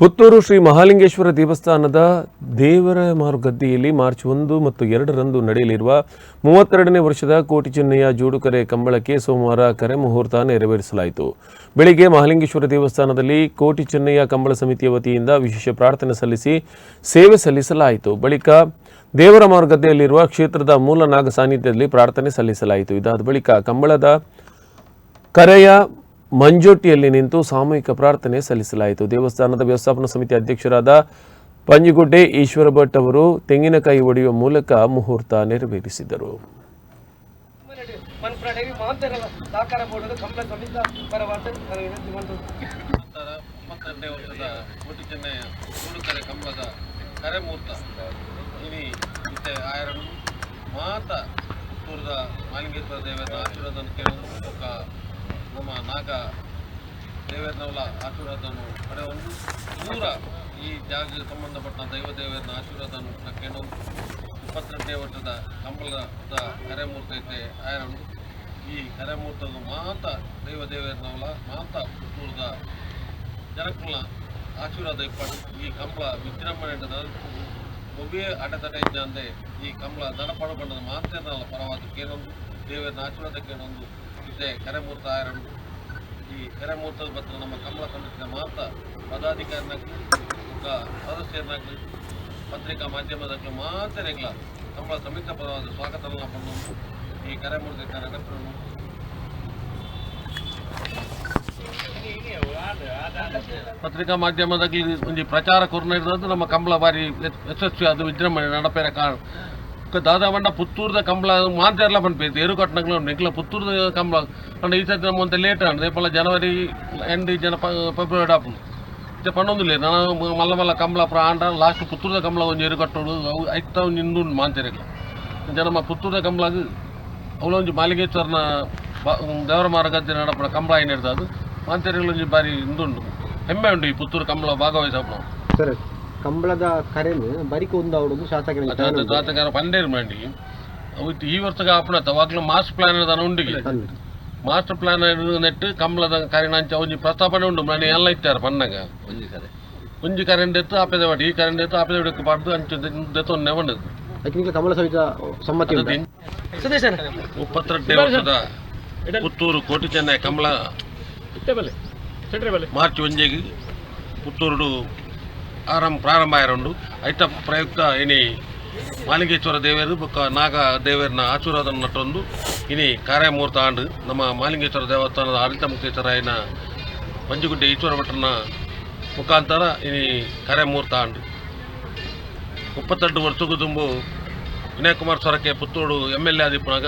ಪುತ್ತೂರು ಶ್ರೀ ಮಹಾಲಿಂಗೇಶ್ವರ ದೇವಸ್ಥಾನದ ದೇವರ ಮಾರುಗದ್ದೆಯಲ್ಲಿ ಮಾರ್ಚ್ ಒಂದು ಮತ್ತು ಎರಡರಂದು ನಡೆಯಲಿರುವ ಮೂವತ್ತೆರಡನೇ ವರ್ಷದ ಕೋಟಿ ಚೆನ್ನಯ್ಯ ಜೋಡುಕರೆ ಕಂಬಳಕ್ಕೆ ಸೋಮವಾರ ಕರೆ ಮುಹೂರ್ತ ನೆರವೇರಿಸಲಾಯಿತು. ಬೆಳಿಗ್ಗೆ ಮಹಾಲಿಂಗೇಶ್ವರ ದೇವಸ್ಥಾನದಲ್ಲಿ ಕೋಟಿ ಚೆನ್ನಯ್ಯ ಕಂಬಳ ಸಮಿತಿಯ ವತಿಯಿಂದ ವಿಶೇಷ ಪ್ರಾರ್ಥನೆ ಸಲ್ಲಿಸಿ ಸೇವೆ ಸಲ್ಲಿಸಲಾಯಿತು. ಬಳಿಕ ದೇವರ ಮಾರುಗದ್ದೆಯಲ್ಲಿರುವ ಕ್ಷೇತ್ರದ ಮೂಲ ನಾಗ ಸಾನ್ನಿಧ್ಯದಲ್ಲಿ ಪ್ರಾರ್ಥನೆ ಸಲ್ಲಿಸಲಾಯಿತು. ಇದಾದ ಬಳಿಕ ಕಂಬಳದ ಕರೆಯ ಮಂಜೋಟಿಯಲ್ಲಿ ನಿಂತು ಸಾಮೂಹಿಕ ಪ್ರಾರ್ಥನೆ ಸಲ್ಲಿಸಲಾಯಿತು. ದೇವಸ್ಥಾನದ ವ್ಯವಸ್ಥಾಪನಾ ಸಮಿತಿ ಅಧ್ಯಕ್ಷರಾದ ಪಂಜಿಗುಡ್ಡೆ ಈಶ್ವರ ಭಟ್ ಅವರು ತೆಂಗಿನಕಾಯಿ ಒಡೆಯುವ ಮೂಲಕ ಮುಹೂರ್ತ ನೆರವೇರಿಸಿದರು. ಮಾತ ಮಾಲಿಂಗೇಶ್ವರ ನಮ್ಮ ನಾಗ ದೇವರನವಲ ಆಶೀರ್ವಾದವನ್ನು ಪಡೆಯಲು ದೂರ ಈ ಜಾಗಕ್ಕೆ ಸಂಬಂಧಪಟ್ಟ ದೈವ ದೇವರನ್ನ ಆಶೀರ್ವಾದವನ್ನು ಕೇಳಲು ಇಪ್ಪತ್ತೆಂಟನೇ ವರ್ಷದ ಕಂಬಳದ ಕರೆಮೂರ್ತ ಐತೆ ಆಯರನ್ನು. ಈ ಕರೆಮೂರ್ತದ ಮಾತ ದೈವ ದೇವರನವಲ ಮಾತ ಪುತ್ತೂರದ ಜನಕ್ಕಳ ಆಶೀರ್ವಾದ ಇಪ್ಪಟ್ಟು ಈ ಕಂಬಳ ವಿಜೃಂಭಣೆ ಒಬ್ಬೇ ಅಡೆತಡೆ ಇದ್ದಂತೆ ಈ ಕಂಬಳ ದನಪಡ ಬಣ್ಣದ ಮಾತೇನಲ್ಲ ಪರವಾದ ಕೇಳೊಂದು ದೇವರನ ಆಶೀರ್ವಾದ ಕೇಳೊಂದು ಇದ್ದೆ ಕರೆಮೂರ್ತ ಆಯರನ್ನು ಈ ಕರೆಮೂರ್ತದ ಬತ್ತ ನಮ್ಮ ಕಂಬಳ ಸಮಿತಿಯ ಮಾತ ಪದಾಧಿಕಾರಿನಾಗ್ಲಿ ಒಬ್ಬ ಸದಸ್ಯರನ್ನಾಗ್ಲಿ ಪತ್ರಿಕಾ ಮಾಧ್ಯಮದಾಗ್ಲಿ ಮಾತೇನೆಗ್ಲ ಕಂಬಳ ಸಮಿತಿಯ ಪರವಾದ ಸ್ವಾಗತವನ್ನು ಪಡೆದು ಈ ಕರೆಮೂರ್ತಿ ಕಾರ್ಯಕ್ರಮವನ್ನು ಪತ್ರಿಕಾ ಮಾಧ್ಯಮದಲ್ಲಿ ಒಂದು ಪ್ರಚಾರ ಕೊರ್ನಿರೋದು ನಮ್ಮ ಕಂಬಳ ಬಾರಿ ಯಶ್- ಯಶಸ್ವಿ ಅದು ವಿಜೃಂಭಣೆ ನಡಪೇರ ಕಾರಣ ದಾದಾವಣ್ಣ ಪುತ್ತೂರದ ಕಂಬಳ ಮಾಂತ ಎಲ್ಲ ಬಂದ್ಪೇತು ಏರು ಕಟ್ಟಣಗಳು ನಿಕ್ಲ ಪುತ್ತೂರದ ಕಂಬಳ ಅಂಡ್ ಈ ಸತಿ ನಮ್ಮ ಲೇಟ್ ಅಂಡ್ ರೇಪಲ್ಲ ಜನವರಿ ಎಂಡ್ ಜನ ಫೆಬ್ರವರಿ ಆಪು ಇದು ಪಣ್ಣೊಂದು ಲೇ ನಾನು ಮಲ್ಲ ಮಲ್ಲ ಕಂಬಳ ಪ್ರಾಂಡ ಲಾಸ್ಟ್ ಪುತ್ತೂರದ ಕಂಬಳ ಒಂದು ಏರು ಕಟ್ಟೋಡು ಅವು ಐಕ್ತಾವ್ ನಿಂದು ಮಾಂತೇರಿಲ್ಲ ಜನ ಮ ಪುತ್ತೂರದ ಕಂಬಳಗ ಅವಳೊಂದು ಮಾಲಿಂಗೇಶ್ವರನ ಬ- ದೇವರ ಮಾರ್ಗದ ನಡಪಡ ಕಂಬಳ ಏನು ಇರ್ತದೆ ಅದು ಮಾಂತೇರಿಗಳೊಂದು ಬಾರಿ ಇಂದುಂಡು ಹೆಮ್ಮೆ ಉಂಟು ಈ ಪುತ್ತೂರು ಕಂಬಳ ಭಾಗವಹಿಸಪ್ಪ ಸರ್ ಕಂಬಳದ ಕರೆನ್ ಬರಿಕ ಅದಾದ ತಾತಗಾರ ಪಂಡೇರು ಮಾಡಿ. ಅವತ್ತು ಈ ವರ್ಷಗ ಆಪಣತ ಅವಾಗಲೂ ಮಾಸ್ಟರ್ ಪ್ಲಾನ್ ಅದನ್ನು ಉಂಡಿಗೆ. ಮಾಸ್ಟರ್ ಪ್ಲಾನ್ ನೆಟ್ಟು ಕಂಬಳದ ಕರೆನಂಚ ಒಂಜಿ ಪ್ರಸ್ತಾಪನೆ ಉಂಡು ಮನೆ ಎಲ್ಲ ಇಟ್ಟಾರೆ ಪನ್ನಗ. ಒಂಜಿ ಕರೆ. ಒಂಜಿ ಕರೆಂಟ್ ಎತ್ತು ಆಪೆದ ಬಾಡಿ ಈ ಕರೆಂಟ್ ಎತ್ತು ಆಪೇದ ಬಿಡಕ್ಕೆ ಬಾರ್ದು ಅಂಚು ದೆತ್ತೊನ್ನೆ ಬಂದದ್ದು ಕಮಲ ಸಹಿತ ಸಮ್ಮತಿ ಮುಪ್ಪತ್ತೆರಡನೇ ವರ್ಷದ ಪುತ್ತೂರು ಕೋಟಿ ಚೆನ್ನೈ ಕಂಬಳ ಮಾರ್ಚ್ ಒಂಜಿಗೆ ಪುತ್ತೂರು ಆರಂಭ ಪ್ರಾರಂಭ ಆಯರುಂಡು ಐತ ಪ್ರಯುಕ್ತ ಇನಿ ಮಾಲಿಂಗೇಶ್ವರ ದೇವರು ಬೊಕ್ಕ ನಾಗ ದೇವರನ ಆಶೀರ್ವಾದ ನಟ್ಟೊಂದು ಇನಿ ಕಾರ್ಯಮೂರ್ತ ಆಂಡು ನಮ್ಮ ಮಾಲಿಂಗೇಶ್ವರ ದೇವಸ್ಥಾನದ ಆಡಳಿತ ಮುಖ್ಯಸ್ಥರಾಯಿನ ಪಂಜುಗುಡ್ಡೆ ಈಶ್ವರ ಭಟ್ರನ ಮುಖಾಂತರ ಇನಿ ಕಾರ್ಯಮೂರ್ತ ಆಂಡು ಮುಪ್ಪತ್ತೆರಡು ವರ್ಷಕ್ಕೂ ತುಂಬು Vinay Kumar ಸ್ವರಕ್ಕೆ Puttur M L A ಆದಿಪ್ಪನಾಗ